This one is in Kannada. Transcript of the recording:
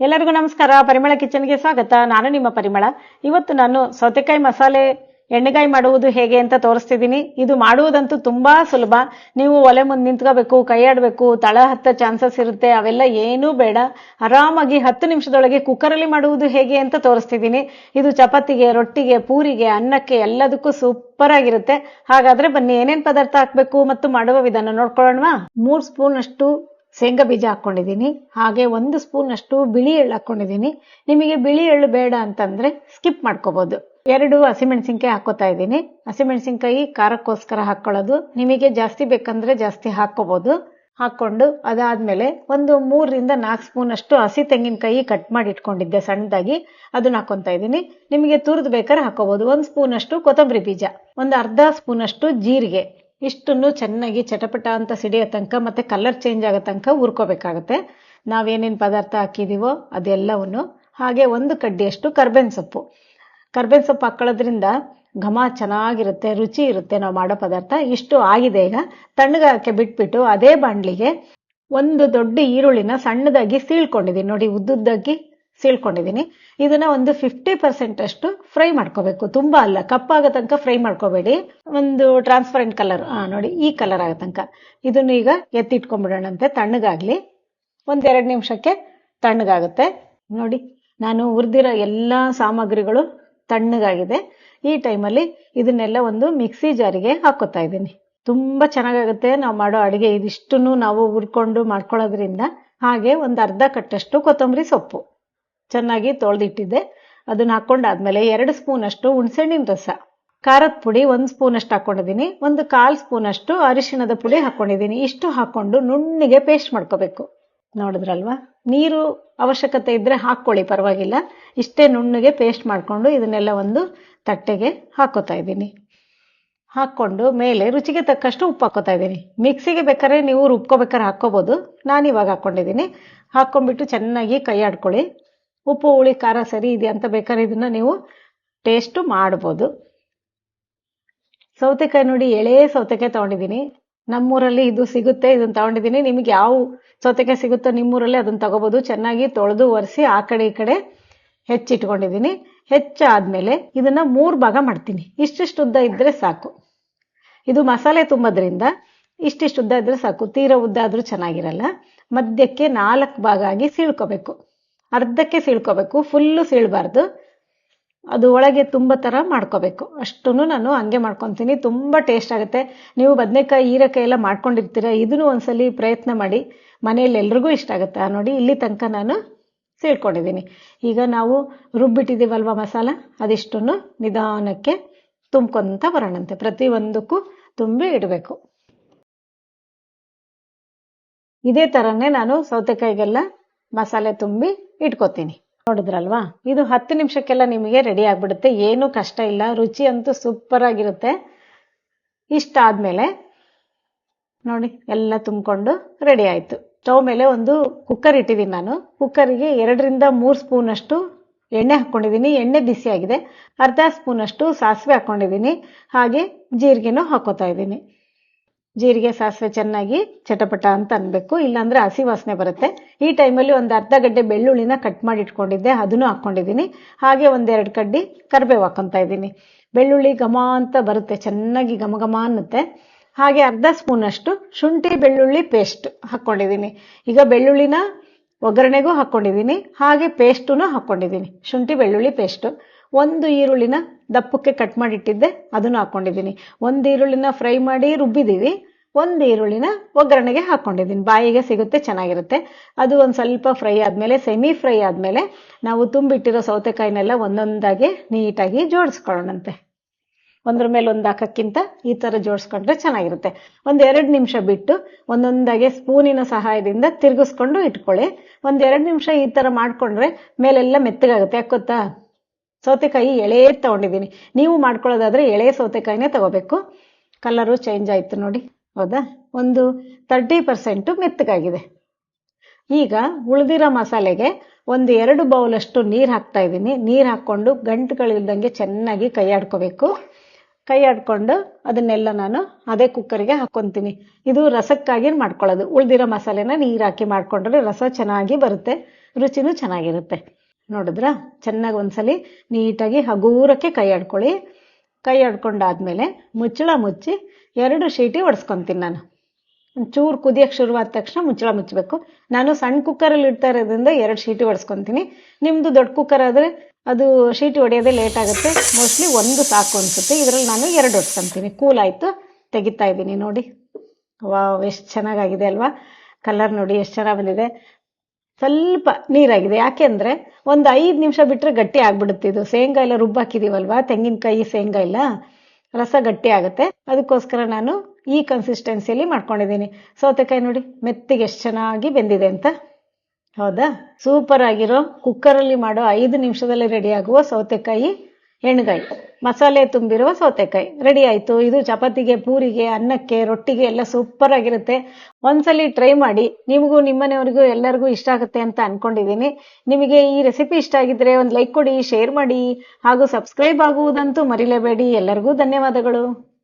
ಎಲ್ಲರಿಗೂ ನಮಸ್ಕಾರ. ಪರಿಮಳ ಕಿಚನ್ಗೆ ಸ್ವಾಗತ. ನಾನು ನಿಮ್ಮ ಪರಿಮಳ. ಇವತ್ತು ನಾನು ಸೌತೆಕಾಯಿ ಮಸಾಲೆ ಎಣ್ಣೆಗಾಯಿ ಮಾಡುವುದು ಹೇಗೆ ಅಂತ ತೋರಿಸ್ತಿದ್ದೀನಿ. ಇದು ಮಾಡುವುದಂತೂ ತುಂಬಾ ಸುಲಭ. ನೀವು ಒಲೆ ಮುಂದೆ ನಿಂತ್ಕೋಬೇಕು, ಕೈ ಆಡಬೇಕು, ತಳ ಹತ್ತ ಚಾನ್ಸಸ್ ಇರುತ್ತೆ. ಅವೆಲ್ಲ ಏನೂ ಬೇಡ. ಆರಾಮಾಗಿ ಹತ್ತು ನಿಮಿಷದೊಳಗೆ ಕುಕ್ಕರಲ್ಲಿ ಮಾಡುವುದು ಹೇಗೆ ಅಂತ ತೋರಿಸ್ತಿದ್ದೀನಿ. ಇದು ಚಪಾತಿಗೆ, ರೊಟ್ಟಿಗೆ, ಪೂರಿಗೆ, ಅನ್ನಕ್ಕೆ ಎಲ್ಲದಕ್ಕೂ ಸೂಪರ್ ಆಗಿರುತ್ತೆ. ಹಾಗಾದ್ರೆ ಬನ್ನಿ ಏನೇನು ಪದಾರ್ಥ ಹಾಕ್ಬೇಕು ಮತ್ತು ಮಾಡುವ ವಿಧಾನ ನೋಡ್ಕೊಳ್ಳೋಣ ಮೂರು ಸ್ಪೂನ್ ಅಷ್ಟು ಶೇಂಗಾ ಬೀಜ ಹಾಕೊಂಡಿದ್ದೀನಿ. ಹಾಗೆ ಒಂದು ಸ್ಪೂನ್ ಅಷ್ಟು ಬಿಳಿ ಎಳ್ಳು ಹಾಕೊಂಡಿದ್ದೀನಿ. ನಿಮಗೆ ಬಿಳಿ ಎಳ್ಳು ಬೇಡ ಅಂತಂದ್ರೆ ಸ್ಕಿಪ್ ಮಾಡ್ಕೋಬಹುದು ಎರಡು ಹಸಿಮೆಣಸಿನ್ಕಾಯಿ ಹಾಕೋತಾ ಇದ್ದೀನಿ. ಹಸಿಮೆಣಸಿನ್ಕಾಯಿ ಖಾರಕ್ಕೋಸ್ಕರ ಹಾಕೊಳ್ಳೋದು. ನಿಮಗೆ ಜಾಸ್ತಿ ಬೇಕಂದ್ರೆ ಜಾಸ್ತಿ ಹಾಕೋಬಹುದು ಹಾಕೊಂಡು ಅದಾದ್ಮೇಲೆ ಒಂದು ಮೂರರಿಂದ ನಾಲ್ಕು ಸ್ಪೂನ್ ಅಷ್ಟು ಹಸಿ ತೆಂಗಿನಕಾಯಿ ಕಟ್ ಮಾಡಿ ಇಟ್ಕೊಂಡಿದ್ದೆ ಸಣ್ಣದಾಗಿ. ಅದನ್ನ ಹಾಕೊಂತ ಇದ್ದೀನಿ. ನಿಮಗೆ ತುರಿದು ಬೇಕಾದ್ರೆ ಹಾಕೋಬಹುದು ಒಂದು ಸ್ಪೂನ್ ಅಷ್ಟು ಕೊತ್ತಂಬರಿ ಬೀಜ. ಒಂದು ಅರ್ಧ ಸ್ಪೂನ್ ಅಷ್ಟು ಜೀರಿಗೆ. ಇಷ್ಟನ್ನು ಚೆನ್ನಾಗಿ ಚಟಪಟ ಅಂತ ಸಿಡಿಯೋ ತನಕ ಮತ್ತೆ ಕಲರ್ ಚೇಂಜ್ ಆಗೋ ತನಕ ಹುರ್ಕೋಬೇಕಾಗತ್ತೆ. ನಾವೇನೇನು ಪದಾರ್ಥ ಹಾಕಿದ್ದೀವೋ ಅದೆಲ್ಲವನ್ನು ಹಾಗೆ ಒಂದು ಕಡ್ಡಿಯಷ್ಟು ಕರ್ಬೇವಿನ ಸೊಪ್ಪು. ಕರ್ಬೇವಿನ ಸೊಪ್ಪು ಹಾಕೊಳ್ಳೋದ್ರಿಂದ ಘಮ ಚೆನ್ನಾಗಿರುತ್ತೆ, ರುಚಿ ಇರುತ್ತೆ ನಾವು ಮಾಡೋ ಪದಾರ್ಥ. ಇಷ್ಟು ಆಗಿದೆ ಈಗ. ತಣ್ಣಗಾಕೆ ಬಿಟ್ಬಿಟ್ಟು ಅದೇ ಬಾಣಲಿಗೆ ಒಂದು ದೊಡ್ಡ ಈರುಳ್ಳಿನ ಸಣ್ಣದಾಗಿ ಸೀಳ್ಕೊಂಡಿದ್ದೀನಿ. ನೋಡಿ ಉದ್ದುದ್ದಾಗಿ ಸೀಳ್ಕೊಂಡಿದ್ದೀನಿ ಇದನ್ನ ಒಂದು ಫಿಫ್ಟಿ ಪರ್ಸೆಂಟ್ ಅಷ್ಟು ಫ್ರೈ ಮಾಡ್ಕೋಬೇಕು. ತುಂಬಾ ಅಲ್ಲ, ಕಪ್ಪಾಗೋ ತನಕ ಫ್ರೈ ಮಾಡ್ಕೋಬೇಡಿ. ಒಂದು ಟ್ರಾನ್ಸ್ಪರೆಂಟ್ ಕಲರ್ ನೋಡಿ, ಈ ಕಲರ್ ಆಗ ತನಕ. ಇದನ್ನ ಈಗ ಎತ್ತಿಟ್ಕೊಂಡ್ಬಿಡೋಣಂತೆ, ತಣ್ಣಗಾಗ್ಲಿ. ಒಂದೆರಡು ನಿಮಿಷಕ್ಕೆ ತಣ್ಣಗಾಗುತ್ತೆ. ನೋಡಿ, ನಾನು ಹುರಿದಿರೋ ಎಲ್ಲ ಸಾಮಗ್ರಿಗಳು ತಣ್ಣಗಾಗಿದೆ. ಈ ಟೈಮಲ್ಲಿ ಇದನ್ನೆಲ್ಲ ಒಂದು ಮಿಕ್ಸಿ ಜಾರಿಗೆ ಹಾಕೋತಾ ಇದ್ದೀನಿ. ತುಂಬ ಚೆನ್ನಾಗಾಗುತ್ತೆ ನಾವು ಮಾಡೋ ಅಡುಗೆ. ಇದಿಷ್ಟನ್ನು ನಾವು ಹುರ್ಕೊಂಡು ಮಾಡ್ಕೊಳ್ಳೋದ್ರಿಂದ ಹಾಗೆ ಒಂದು ಅರ್ಧ ಕಟ್ಟಷ್ಟು ಕೊತ್ತಂಬರಿ ಸೊಪ್ಪು. ಚೆನ್ನಾಗಿ ತೊಳೆದಿಟ್ಟಿದ್ದೆ. ಅದನ್ನ ಹಾಕೊಂಡಾದ್ಮೇಲೆ ಎರಡು ಸ್ಪೂನ್ ಅಷ್ಟು ಹುಣಸೆಹಣ್ಣಿನ ರಸ. ಖಾರದ ಪುಡಿ ಒಂದು ಸ್ಪೂನ್ ಅಷ್ಟು ಹಾಕೊಂಡಿದ್ದೀನಿ. ಒಂದು ಕಾಲ್ ಸ್ಪೂನ್ ಅಷ್ಟು ಅರಿಶಿಣದ ಪುಡಿ ಹಾಕೊಂಡಿದ್ದೀನಿ. ಇಷ್ಟು ಹಾಕೊಂಡು ನುಣ್ಣಿಗೆ ಪೇಸ್ಟ್ ಮಾಡ್ಕೋಬೇಕು. ನೋಡಿದ್ರಲ್ವಾ? ನೀರು ಅವಶ್ಯಕತೆ ಇದ್ರೆ ಹಾಕ್ಕೊಳ್ಳಿ, ಪರವಾಗಿಲ್ಲ. ಇಷ್ಟೇ ನುಣ್ಣಗೆ ಪೇಸ್ಟ್ ಮಾಡಿಕೊಂಡು ಇದನ್ನೆಲ್ಲ ಒಂದು ತಟ್ಟೆಗೆ ಹಾಕೋತಾ ಇದ್ದೀನಿ. ಹಾಕ್ಕೊಂಡು ಮೇಲೆ ರುಚಿಗೆ ತಕ್ಕಷ್ಟು ಉಪ್ಪು ಹಾಕೋತಾ ಇದ್ದೀನಿ. ಮಿಕ್ಸಿಗೆ ಬೇಕಾದ್ರೆ ನೀವು ರುಬ್ಕೋಬೇಕಾದ್ರೆ ಹಾಕ್ಕೋಬೋದು. ನಾನು ಇವಾಗ ಹಾಕ್ಕೊಂಡಿದ್ದೀನಿ ಹಾಕ್ಕೊಂಡ್ಬಿಟ್ಟು ಚೆನ್ನಾಗಿ ಕೈ ಆಡ್ಕೊಳ್ಳಿ ಉಪ್ಪು, ಹುಳಿ, ಖಾರ ಸರಿ ಇದೆ ಅಂತ ಬೇಕಾದ್ರೆ ಇದನ್ನ ನೀವು ಟೇಸ್ಟು ಮಾಡ್ಬೋದು. ಸೌತೆಕಾಯಿ ನೋಡಿ, ಎಳೆ ಸೌತೆಕಾಯಿ ತಗೊಂಡಿದ್ದೀನಿ. ನಮ್ಮೂರಲ್ಲಿ ಇದು ಸಿಗುತ್ತೆ, ಇದನ್ನ ತಗೊಂಡಿದ್ದೀನಿ. ನಿಮ್ಗೆ ಯಾವ ಸೌತೆಕಾಯಿ ಸಿಗುತ್ತೋ ನಿಮ್ಮೂರಲ್ಲಿ ಅದನ್ನ ತಗೋಬಹುದು ಚೆನ್ನಾಗಿ ತೊಳೆದು ಒರೆಸಿ ಆ ಕಡೆ ಈ ಕಡೆ ಹೆಚ್ಚಿಟ್ಕೊಂಡಿದ್ದೀನಿ. ಹೆಚ್ಚಾದ್ಮೇಲೆ ಇದನ್ನ ಮೂರು ಭಾಗ ಮಾಡ್ತೀನಿ. ಇಷ್ಟಿಷ್ಟು ಉದ್ದ ಇದ್ರೆ ಸಾಕು. ಇದು ಮಸಾಲೆ ತುಂಬೋದ್ರಿಂದ ಇಷ್ಟಿಷ್ಟು ಉದ್ದ ಇದ್ರೆ ಸಾಕು. ತೀರ ಉದ್ದ ಆದ್ರೂ ಚೆನ್ನಾಗಿರಲ್ಲ. ಮಧ್ಯಕ್ಕೆ ನಾಲ್ಕು ಭಾಗ ಆಗಿ ಸೀಳ್ಕೋಬೇಕು. ಅರ್ಧಕ್ಕೆ ಸೀಳ್ಕೋಬೇಕು ಫುಲ್ಲು ಸೀಳ್ಬಾರ್ದು. ಅದು ಒಳಗೆ ತುಂಬ ಥರ ಮಾಡ್ಕೋಬೇಕು. ಅಷ್ಟೂ ನಾನು ಹಂಗೆ ಮಾಡ್ಕೊತೀನಿ. ತುಂಬ ಟೇಸ್ಟ್ ಆಗುತ್ತೆ. ನೀವು ಬದನೆಕಾಯಿ, ಹೀರೆಕಾಯಿ ಎಲ್ಲ ಮಾಡ್ಕೊಂಡಿರ್ತೀರ, ಇದನ್ನು ಒಂದ್ಸಲಿ ಪ್ರಯತ್ನ ಮಾಡಿ. ಮನೆಯಲ್ಲಿ ಎಲ್ರಿಗೂ ಇಷ್ಟ ಆಗುತ್ತೆ. ನೋಡಿ, ಇಲ್ಲಿ ತನಕ ನಾನು ಸೀಳ್ಕೊಂಡಿದ್ದೀನಿ. ಈಗ ನಾವು ರುಬ್ಬಿಟ್ಟಿದ್ದೀವಲ್ವ ಮಸಾಲ? ಅದಿಷ್ಟನ್ನು ನಿಧಾನಕ್ಕೆ ತುಂಬ್ಕೊಂತ ಬರೋಣಂತೆ. ಪ್ರತಿಯೊಂದಕ್ಕೂ ತುಂಬಿ ಇಡಬೇಕು. ಇದೇ ಥರನೇ ನಾನು ಸೌತೆಕಾಯಿಗೆಲ್ಲ ಮಸಾಲೆ ತುಂಬಿ ಇಟ್ಕೋತೀನಿ. ನೋಡಿದ್ರಲ್ವಾ? ಇದು ಹತ್ತು ನಿಮಿಷಕ್ಕೆಲ್ಲ ನಿಮಗೆ ರೆಡಿ ಆಗ್ಬಿಡುತ್ತೆ. ಏನೂ ಕಷ್ಟ ಇಲ್ಲ. ರುಚಿ ಅಂತೂ ಸೂಪರ್ ಆಗಿರುತ್ತೆ. ಇಷ್ಟ ಆದ್ಮೇಲೆ ನೋಡಿ, ಎಲ್ಲ ತುಂಬಿಕೊಂಡು ರೆಡಿ ಆಯಿತು. ಸ್ಟವ್ ಮೇಲೆ ಒಂದು ಕುಕ್ಕರ್ ಇಟ್ಟಿದ್ದೀನಿ ನಾನು. ಕುಕ್ಕರಿಗೆ ಎರಡರಿಂದ ಮೂರು ಸ್ಪೂನ್ ಅಷ್ಟು ಎಣ್ಣೆ ಹಾಕ್ಕೊಂಡಿದ್ದೀನಿ ಎಣ್ಣೆ ಬಿಸಿ ಆಗಿದೆ ಅರ್ಧ ಸ್ಪೂನಷ್ಟು ಸಾಸಿವೆ ಹಾಕ್ಕೊಂಡಿದ್ದೀನಿ ಹಾಗೆ ಜೀರಿಗೆನೂ ಹಾಕೋತಾ ಇದ್ದೀನಿ. ಜೀರಿಗೆ ಸಾಸಿವೆ ಚೆನ್ನಾಗಿ ಚಟಪಟ ಅಂತ ಅನ್ಬೇಕು. ಇಲ್ಲಾಂದ್ರೆ ಹಸಿ ವಾಸನೆ ಬರುತ್ತೆ. ಈ ಟೈಮಲ್ಲಿ ಒಂದು ಅರ್ಧ ಗಡ್ಡೆ ಬೆಳ್ಳುಳ್ಳಿನ ಕಟ್ ಮಾಡಿ ಇಟ್ಕೊಂಡಿದ್ದೆ. ಅದನ್ನು ಹಾಕೊಂಡಿದ್ದೀನಿ. ಹಾಗೆ ಒಂದೆರಡು ಕಡ್ಡಿ ಕರಿಬೇವು ಹಾಕೊಂತ ಇದ್ದೀನಿ. ಬೆಳ್ಳುಳ್ಳಿ ಘಮ ಅಂತ ಬರುತ್ತೆ. ಚೆನ್ನಾಗಿ ಘಮ ಘಮ ಅನ್ನುತ್ತೆ. ಹಾಗೆ ಅರ್ಧ ಸ್ಪೂನ್ ಅಷ್ಟು ಶುಂಠಿ ಬೆಳ್ಳುಳ್ಳಿ ಪೇಸ್ಟ್ ಹಾಕೊಂಡಿದ್ದೀನಿ. ಈಗ ಬೆಳ್ಳುಳ್ಳಿನ ಒಗ್ಗರಣೆಗೂ ಹಾಕೊಂಡಿದ್ದೀನಿ. ಹಾಗೆ ಪೇಸ್ಟುನು ಹಾಕೊಂಡಿದ್ದೀನಿ. ಶುಂಠಿ ಬೆಳ್ಳುಳ್ಳಿ ಪೇಸ್ಟು ಒಂದು ಈರುಳ್ಳಿನ ದಪ್ಪಕ್ಕೆ ಕಟ್ ಮಾಡಿಟ್ಟಿದ್ದೆ, ಅದನ್ನು ಹಾಕೊಂಡಿದ್ದೀನಿ. ಒಂದು ಈರುಳ್ಳಿನ ಫ್ರೈ ಮಾಡಿ ರುಬ್ಬಿದ್ದೀವಿ. ಒಂದು ಈರುಳ್ಳಿನ ಒಗ್ಗರಣೆಗೆ ಹಾಕೊಂಡಿದ್ದೀನಿ. ಬಾಯಿಗೆ ಸಿಗುತ್ತೆ, ಚೆನ್ನಾಗಿರುತ್ತೆ. ಅದು ಒಂದು ಸ್ವಲ್ಪ ಫ್ರೈ ಆದಮೇಲೆ ಸೆಮಿ ಫ್ರೈ ಆದಮೇಲೆ ನಾವು ತುಂಬಿಟ್ಟಿರೋ ಸೌತೆಕಾಯಿನೆಲ್ಲ ಒಂದೊಂದಾಗಿ ನೀಟಾಗಿ ಜೋಡಿಸ್ಕೊಳ್ಳೋಣಂತೆ. ಒಂದ್ರ ಮೇಲೆ ಒಂದು ಹಾಕೋಕ್ಕಿಂತ ಈ ಥರ ಜೋಡಿಸ್ಕೊಂಡ್ರೆ ಚೆನ್ನಾಗಿರುತ್ತೆ. ಒಂದು ಎರಡು ನಿಮಿಷ ಬಿಟ್ಟು ಒಂದೊಂದಾಗೆ ಸ್ಪೂನಿನ ಸಹಾಯದಿಂದ ತಿರುಗಿಸ್ಕೊಂಡು ಇಟ್ಕೊಳ್ಳಿ. ಒಂದು ಎರಡು ನಿಮಿಷ ಈ ಥರ ಮಾಡಿಕೊಂಡ್ರೆ ಮೇಲೆಲ್ಲ ಮೆತ್ತಗಾಗುತ್ತೆ. ಯಾಕೆ ಗೊತ್ತಾ? ಸೌತೆಕಾಯಿ ಎಳೆ ತಗೊಂಡಿದ್ದೀನಿ. ನೀವು ಮಾಡ್ಕೊಳ್ಳೋದಾದ್ರೆ ಎಳೆ ಸೌತೆಕಾಯಿನೇ ತಗೋಬೇಕು. ಕಲರು ಚೇಂಜ್ ಆಯಿತು ನೋಡಿ. ಹೌದಾ? ಒಂದು ತರ್ಟಿ ಪರ್ಸೆಂಟು ಮೆತ್ತಗಾಗಿದೆ. ಈಗ ಉಳಿದಿರೋ ಮಸಾಲೆಗೆ ಒಂದು ಎರಡು ಬೌಲಷ್ಟು ನೀರು ಹಾಕ್ತಾ ಇದ್ದೀನಿ. ನೀರು ಹಾಕ್ಕೊಂಡು ಗಂಟುಗಳಿಲ್ದಂಗೆ ಚೆನ್ನಾಗಿ ಕೈ ಆಡ್ಕೋಬೇಕು. ಕೈ ಆಡ್ಕೊಂಡು ಅದನ್ನೆಲ್ಲ ನಾನು ಅದೇ ಕುಕ್ಕರಿಗೆ ಹಾಕ್ಕೊತೀನಿ ಇದು ರಸಕ್ಕಾಗಿ ಮಾಡ್ಕೊಳ್ಳೋದು. ಉಳಿದಿರೋ ಮಸಾಲೆನ ನೀರು ಹಾಕಿ ಮಾಡಿಕೊಂಡ್ರೆ ರಸ ಚೆನ್ನಾಗಿ ಬರುತ್ತೆ. ರುಚಿನೂ ಚೆನ್ನಾಗಿರುತ್ತೆ. ನೋಡಿದ್ರಾ? ಚೆನ್ನಾಗಿ ಒಂದ್ಸಲಿ ನೀಟಾಗಿ ಹಗೂರಕ್ಕೆ ಕೈ ಆಡ್ಕೊಳ್ಳಿ. ಕೈ ಆಡ್ಕೊಂಡಾದ್ಮೇಲೆ ಮುಚ್ಚಳ ಮುಚ್ಚಿ ಎರಡು ಶೀಟಿ ಒಡ್ಸ್ಕೊಂತೀನಿ ನಾನು. ಒಂಚೂರು ಕುದಿಯಕ್ಕೆ ಶುರುವಾದ ತಕ್ಷಣ ಮುಚ್ಚಳ ಮುಚ್ಚಬೇಕು. ನಾನು ಸಣ್ಣ ಕುಕ್ಕರಲ್ಲಿ ಇಡ್ತಾ ಇರೋದ್ರಿಂದ ಎರಡು ಶೀಟಿ ಒಡ್ಸ್ಕೊಂತೀನಿ. ನಿಮ್ಮದು ದೊಡ್ಡ ಕುಕ್ಕರ್ ಆದರೆ ಅದು ಶೀಟಿ ಹೊಡೆಯೋದೇ ಲೇಟ್ ಆಗುತ್ತೆ. ಮೋಸ್ಟ್ಲಿ ಒಂದು ಸಾಕು ಅನಿಸುತ್ತೆ. ಇದರಲ್ಲಿ ನಾನು ಎರಡು ಒಡ್ಸ್ಕೊಂತೀನಿ. ಕೂಲ್ ಆಯಿತು. ತೆಗಿತಾ ಇದ್ದೀನಿ ನೋಡಿ. ವಾ ಎಷ್ಟು ಚೆನ್ನಾಗಾಗಿದೆ ಅಲ್ವಾ? ಕಲರ್ ನೋಡಿ, ಎಷ್ಟು ಚೆನ್ನಾಗಿ ಬಂದಿದೆ. ಸ್ವಲ್ಪ ನೀರಾಗಿದೆ. ಯಾಕೆ ಅಂದರೆ ಒಂದು ಐದು ನಿಮಿಷ ಬಿಟ್ಟರೆ ಗಟ್ಟಿ ಆಗ್ಬಿಡುತ್ತೆ ಇದು. ಶೇಂಗಾ ಎಲ್ಲ ರುಬ್ಬಾಕಿದೀವಲ್ವಾ? ತೆಂಗಿನಕಾಯಿ ಶೇಂಗಾ ಎಲ್ಲ ರಸ ಗಟ್ಟಿ ಆಗುತ್ತೆ. ಅದಕ್ಕೋಸ್ಕರ ನಾನು ಈ ಕನ್ಸಿಸ್ಟೆನ್ಸಿಯಲ್ಲಿ ಮಾಡ್ಕೊಂಡಿದ್ದೀನಿ. ಸೌತೆಕಾಯಿ ನೋಡಿ, ಮೆತ್ತಿಗೆ ಎಷ್ಟು ಚೆನ್ನಾಗಿ ಬೆಂದಿದೆ ಅಂತ. ಹೌದಾ? ಸೂಪರ್ ಆಗಿರೋ ಕುಕ್ಕರಲ್ಲಿ ಮಾಡೋ ಐದು ನಿಮಿಷದಲ್ಲಿ ರೆಡಿ ಆಗುವ ಸೌತೆಕಾಯಿ, ಎಣ್ಗಾಯಿ. ಮಸಾಲೆ ತುಂಬಿರುವ ಸೌತೆಕಾಯಿ. ರೆಡಿ ಆಯಿತು. ಇದು ಚಪಾತಿಗೆ, ಪೂರಿಗೆ, ಅನ್ನಕ್ಕೆ, ರೊಟ್ಟಿಗೆ ಎಲ್ಲ ಸೂಪರ್ ಆಗಿರುತ್ತೆ. ಒಂದ್ಸಲಿ ಟ್ರೈ ಮಾಡಿ. ನಿಮಗೂ ನಿಮ್ಮನೆಯವ್ರಿಗೂ ಎಲ್ಲರಿಗೂ ಇಷ್ಟ ಆಗುತ್ತೆ ಅಂತ ಅನ್ಕೊಂಡಿದ್ದೀನಿ ನಿಮಗೆ ಈ ರೆಸಿಪಿ ಇಷ್ಟ ಆಗಿದ್ರೆ ಒಂದು ಲೈಕ್ ಕೊಡಿ ಶೇರ್ ಮಾಡಿ ಹಾಗೂ ಸಬ್ಸ್ಕ್ರೈಬ್ ಆಗುವುದಂತೂ ಮರಿಲೇಬೇಡಿ. ಎಲ್ಲರಿಗೂ ಧನ್ಯವಾದಗಳು.